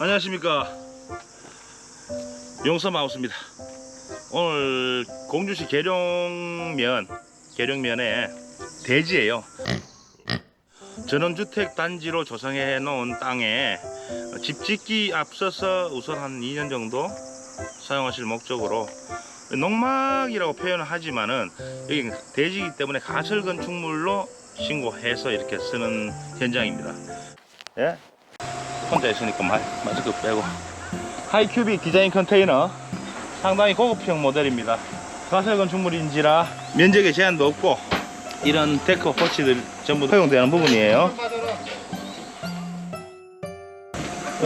안녕하십니까 용서 마우스입니다 오늘 공주시 계룡면 계룡면에 대지예요 전원주택 단지로 조성해 놓은 땅에 집 짓기 앞서서 우선 한 2년 정도 사용하실 목적으로 농막이라고 표현을 하지만은 여기 대지이기 때문에 가설 건축물로 신고해서 이렇게 쓰는 현장입니다. 예? 혼자 있으니까 마, 마스크 빼고 하이큐빅 디자인 컨테이너 상당히 고급형 모델입니다. 가설 건축물인지라 면적에 제한도 없고 이런 데크 포치들 전부 허용되는 부분이에요.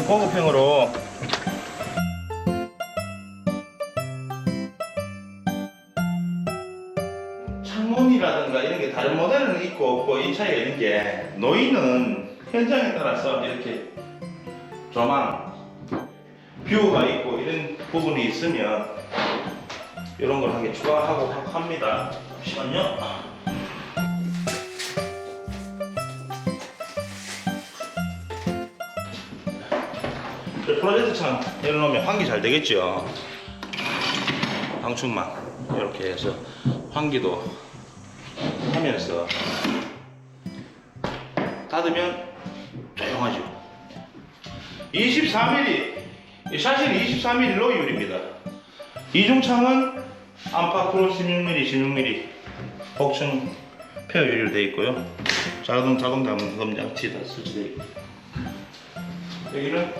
고급형으로 창문이라든가 이런 게 다른 모델은 있고 없고 이 차이가 있는 게 노인은 현장에 따라서 이렇게 조망, 뷰가 있고 이런 부분이 있으면 이런 걸한개 추가하고 하- 합니다. 잠시만요. 저 프로젝트 창 열어놓으면 환기 잘 되겠죠. 방충망 이렇게 해서 환기도 하면서 닫으면 조용하죠. 24mm 사실 24mm 로이율입니다. 이중창은 안팎으로 16mm, 16mm 복층 폐어 유리로 되어 있고요. 자동 자동 담금 장치 다 설치되어 있고 여기는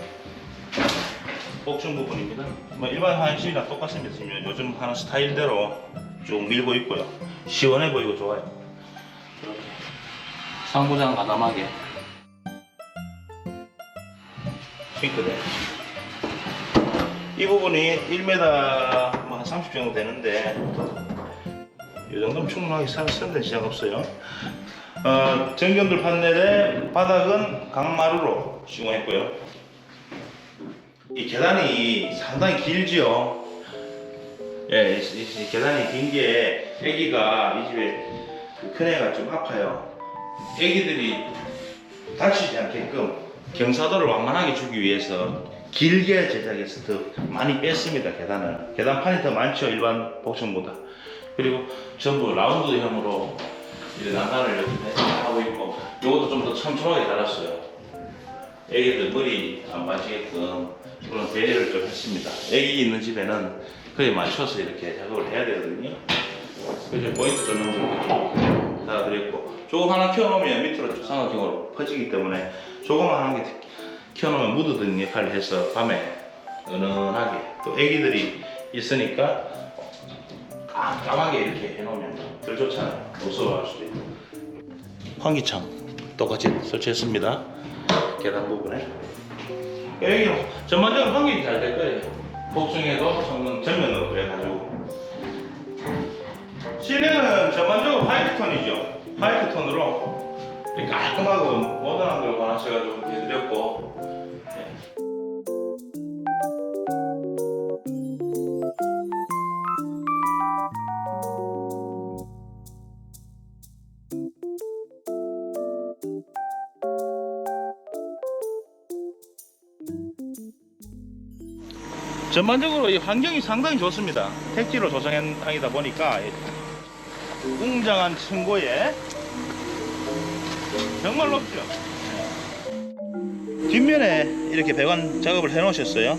복층 부분입니다. 뭐 일반 화장실이랑 똑같습니다. 지금 요즘 하는 스타일대로 쭉 밀고 있고요. 시원해 보이고 좋아요. 상부장 가담하게 싱크대. 이 부분이 1m 뭐한 30 정도 되는데 이 정도면 충분하게 사- 쓰는데 지장 없어요. 어, 정견들 판넬의 바닥은 강마루로 시공했고요. 이 계단이 상당히 길지요. 예, 이, 이- 이 계단이 긴게 아기가 이 집에 큰 애가 좀 아파요. 아기들이 다치지 않게끔 경사도를 완만하게 주기 위해서 길게 제작해서 더 많이 뺐습니다 계단을. 계단판이 더 많죠 일반 복층보다. 그리고 전부 라운드형으로 이런 난간을 이렇게 하고 있고 이것도 좀 더 촘촘하게 달았어요. 애기들 머리 안 빠지게끔 그런 배려를 좀 했습니다. 애기 있는 집에는 그에 맞춰서 이렇게 작업을 해야 되거든요. 그래서 포인트 조명도 달아드렸고 조금 하나 켜놓으면 밑으로 삼각형으로 퍼지기 때문에 조금만 한개 켜놓으면 무드등 역할을 해서 밤에 은은하게 또 애기들이 있으니까 깜깜하게 이렇게 해놓으면 덜 좋잖아요 무서워할 수도 있고. 환기창 똑같이 설치했습니다. 계단 부분에. 여기 전반적으로 환기 잘 될 거예요. 복층에도 전면으로 그래가지고 전반적으로 화이트 톤이죠. 화이트 톤으로 이렇게 깔끔하고 모던한 걸 원하셔가지고 이렇게 해드렸고 예. 전반적으로 이 환경이 상당히 좋습니다. 택지로 조성한 땅이다 보니까 웅장한 층고에 정말 높죠. 뒷면에 이렇게 배관 작업을 해 놓으셨어요.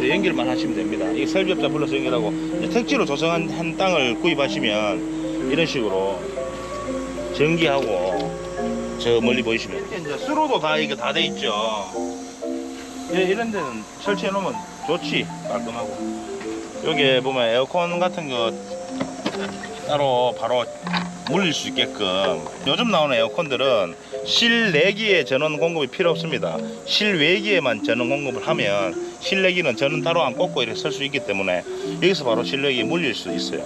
예. 연결만 하시면 됩니다. 이게 설비업자 불러서 연결하고 택지로 조성한 한 땅을 구입하시면 이런 식으로 전기하고 저 멀리 보이시면 이렇게 이제 수로도 다 이게 다돼 있죠. 예, 이런 데는 설치해 놓으면 좋지 깔끔하고 여기에 보면 에어컨 같은 거 따로 바로 물릴 수 있게끔. 요즘 나오는 에어컨들은 실내기에 전원 공급이 필요 없습니다. 실외기에만 전원 공급을 하면 실내기는 전원 따로 안 꽂고 이렇게 쓸 수 있기 때문에 여기서 바로 실내기에 물릴 수 있어요.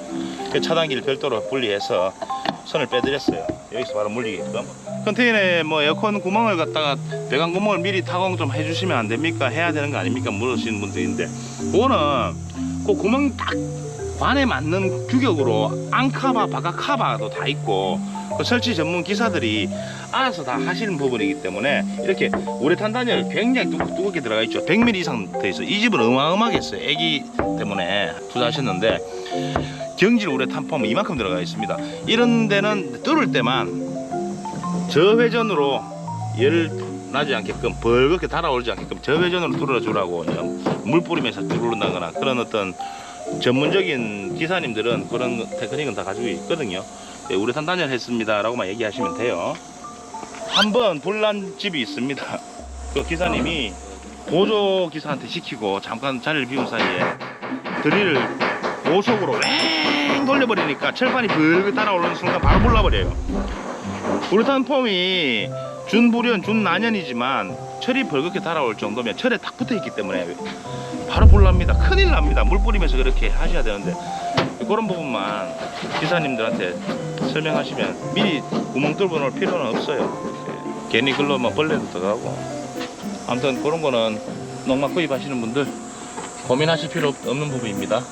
그 차단기를 별도로 분리해서 선을 빼드렸어요. 여기서 바로 물리게끔 컨테이너에 뭐 에어컨 구멍을 갖다가 배관 구멍을 미리 타공 좀 해주시면 안 됩니까? 해야 되는 거 아닙니까? 물으시는 분들인데. 그거는 그 구멍 딱 관에 맞는 규격으로 앙카바, 바카카바도 다 있고 그 설치 전문 기사들이 알아서 다 하시는 부분이기 때문에 이렇게 우레탄 단열 굉장히 두, 두껍게 들어가 있죠. 100mm 이상 돼 있어 이 집은 어마어마하게 했어요. 애기 때문에 투자하셨는데 경질 우레탄 펌은 이만큼 들어가 있습니다. 이런 데는 뚫을 때만 저회전으로 열 나지 않게끔 벌겋게 달아오르지 않게끔 저회전으로 뚫어주라고 물 뿌리면서 뚫는다거나 그런 어떤 전문적인 기사님들은 그런 테크닉은 다 가지고 있거든요. 네, 우레탄 단열했습니다 라고만 얘기하시면 돼요. 한 번 불난 집이 있습니다. 그 기사님이 보조 기사한테 시키고 잠깐 자리를 비운 사이에 드릴을 고속으로 왱 돌려버리니까 철판이 벌겋 달아오르는 순간 바로 불나버려요. 우레탄 폼이 준불연, 준난연이지만 철이 벌겋게 달아올 정도면 철에 딱 붙어 있기 때문에 바로 불납니다. 큰일 납니다. 물 뿌리면서 그렇게 하셔야 되는데 그런 부분만 기사님들한테 설명하시면 미리 구멍 뚫어 놓을 필요는 없어요. 예. 괜히 글로만 벌레도 들어가고 아무튼 그런 거는 농막 구입하시는 분들 고민하실 필요 없- 없는 부분입니다.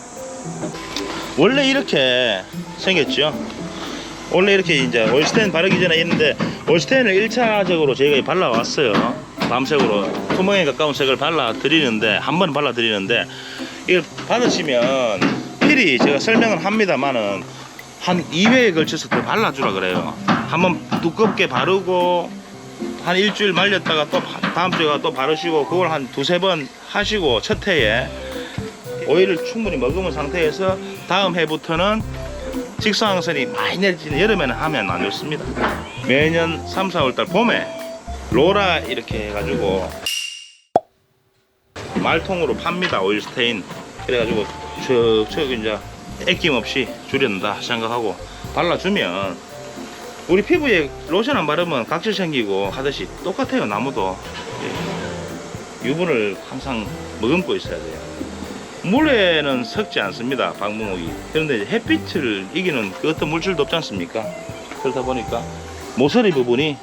원래 이렇게 생겼죠. 원래 이렇게 이제 올스텐 바르기 전에 있는데 올스텐을 1차적으로 저희가 발라왔어요. 밤색으로 투명에 가까운 색을 발라 드리는데 한 번 발라 드리는데 이걸 받으시면 필히 제가 설명을 합니다만은 한 2회에 걸쳐서 더 발라주라 그래요. 한번 두껍게 바르고 한 일주일 말렸다가 또 바- 다음 주에 또 바르시고 그걸 한 두세 번 하시고 첫 해에 오일을 충분히 머금은 상태에서 다음 해부터는 직사광선이 많이 내리지는 여름에는 하면 안 좋습니다. 매년 3, 4월달 봄에 로라 이렇게 해가지고 말통으로 팝니다 오일 스테인. 그래가지고 척척 이제 애김없이 줄여낸다 생각하고 발라주면 우리 피부에 로션 안 바르면 각질 생기고 하듯이 똑같아요 나무도. 예. 유분을 항상 머금고 있어야 돼요. 물에는 섞지 않습니다 방부목이. 그런데 햇빛을 이기는 그 어떤 물질도 없지 않습니까? 그러다 보니까 모서리 부분이 이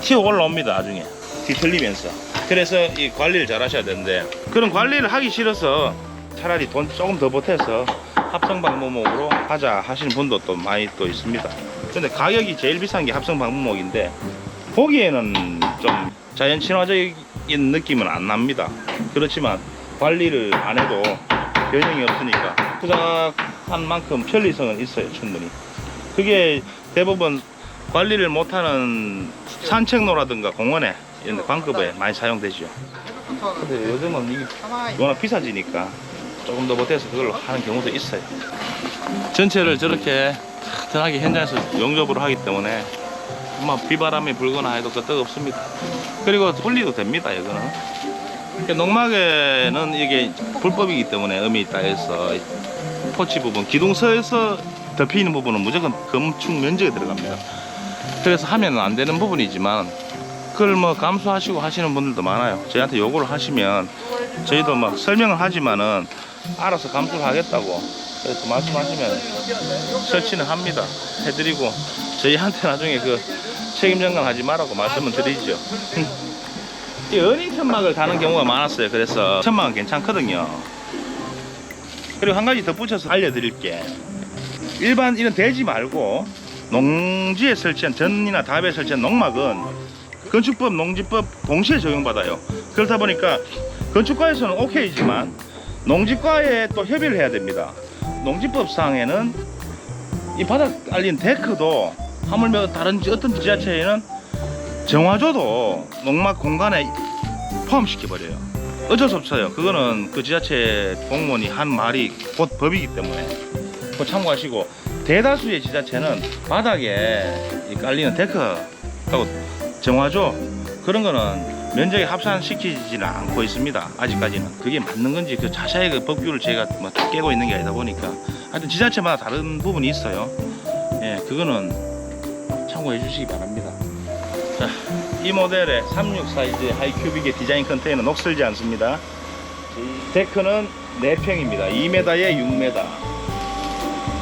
튀어 올라옵니다 나중에. 뒤틀리면서. 그래서 이 관리를 잘 하셔야 되는데. 그런 관리를 하기 싫어서 차라리 돈 조금 더 보태서 합성 방부목으로 하자 하시는 분도 또 많이 또 있습니다. 근데 가격이 제일 비싼 게 합성 방부목인데 보기에는 좀 자연 친화적인 느낌은 안 납니다. 그렇지만 관리를 안 해도 변형이 없으니까 투자한 만큼 편리성은 있어요 충분히. 그게 대부분 관리를 못하는 산책로라든가 공원에 이런 데 광급에 많이 사용되죠. 근데 요즘은 이게 워낙 비싸지니까 조금 더 못해서 그걸로 하는 경우도 있어요. 전체를 저렇게 튼튼하게 현장에서 용접으로 하기 때문에 뭐 비바람이 불거나 해도 끄떡 없습니다. 그리고 분리도 됩니다 이거는. 농막에는 이게 불법이기 때문에 의미 있다 해서 포치 부분 기둥서에서 덮이는 부분은 무조건 검축 면적에 들어갑니다 그래서 하면 안 되는 부분이지만 그걸 뭐 감수하시고 하시는 분들도 많아요 저희한테 요구를 하시면 저희도 막 설명을 하지만은 알아서 감수를 하겠다고 그래서 말씀하시면 설치는 합니다 해드리고 저희한테 나중에 그 책임 전가하지 말라고 말씀을 드리죠 이 어닝 천막을 다는 경우가 많았어요. 그래서 천막은 괜찮거든요. 그리고 한 가지 덧붙여서 알려드릴게. 일반 이런 대지 말고 농지에 설치한 전이나 답에 설치한 농막은 건축법, 농지법 동시에 적용받아요. 그렇다 보니까 건축과에서는 오케이지만 농지과에 또 협의를 해야 됩니다. 농지법상에는 이 바닥 깔린 데크도 하물며 다른 지- 어떤 지자체에는 정화조도 농막 공간에 포함시켜버려요. 어쩔 수 없어요. 그거는 그 지자체 공무원이 한 말이 곧 법이기 때문에 참고하시고 대다수의 지자체는 바닥에 이 깔리는 데크하고 정화조 그런 거는 면적에 합산시키지는 않고 있습니다. 아직까지는 그게 맞는 건지 그 자세히 그 법규를 제가 뭐다 깨고 있는 게 아니다 보니까 하여튼 지자체마다 다른 부분이 있어요. 예, 그거는 참고해 주시기 바랍니다. 자, 이 모델의 36 사이즈의 하이큐빅의 디자인 컨테이너 녹슬지 않습니다. 데크는 4평입니다. 2m에 6m.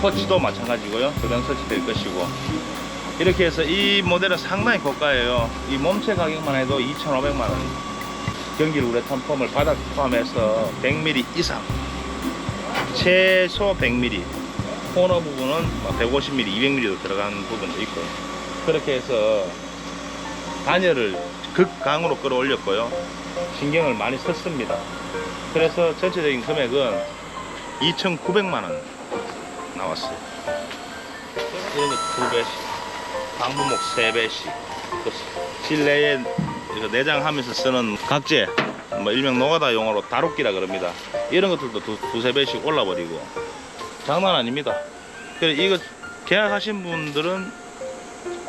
터치도 마찬가지고요. 그런 설치될 것이고. 이렇게 해서 이 모델은 상당히 고가예요. 이 몸체 가격만 해도 2,500만 원. 경길 우레탄 폼을 바닥 포함해서 100mm 이상 최소 100mm, 코너 부분은 150mm, 200mm도 들어가는 부분도 있고 그렇게 해서 단열을 극강으로 끌어올렸고요. 신경을 많이 썼습니다. 그래서 전체적인 금액은 2,900만 원 나왔어요. 이런 거두 배씩, 방부목 세 배씩, 또 실내에 내장하면서 쓰는 각재, 뭐 일명 노가다 용어로 다루기라 그럽니다. 이런 것들도 두, 두세 배씩 올라버리고 장난 아닙니다. 그래 이거 계약하신 분들은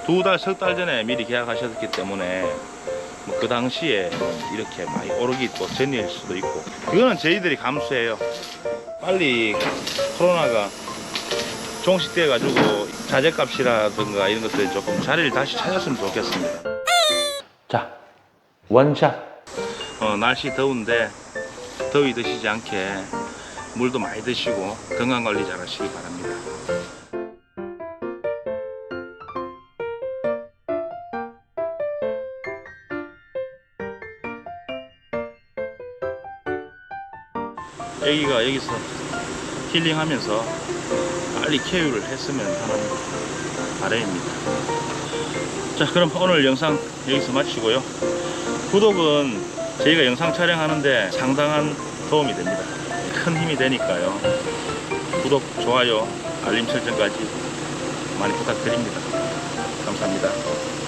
두 달, 석 달 전에 미리 계약하셨기 때문에 뭐 그 당시에 이렇게 많이 오르기 또 전일 수도 있고 그거는 저희들이 감수해요. 빨리 코로나가 종식 돼 가지고 자재값이라든가 이런 것들이 조금 자리를 다시 찾았으면 좋겠습니다. 자, 원샷. 어, 날씨 더운데 더위 드시지 않게 물도 많이 드시고 건강 관리 잘 하시기 바랍니다. 애기가 여기서 힐링하면서 빨리 쾌유를 했으면 하는 바람입니다. 자, 그럼 오늘 영상 여기서 마치고요. 구독은 저희가 영상 촬영하는데 상당한 도움이 됩니다. 큰 힘이 되니까요. 구독, 좋아요, 알림 설정까지 많이 부탁드립니다. 감사합니다.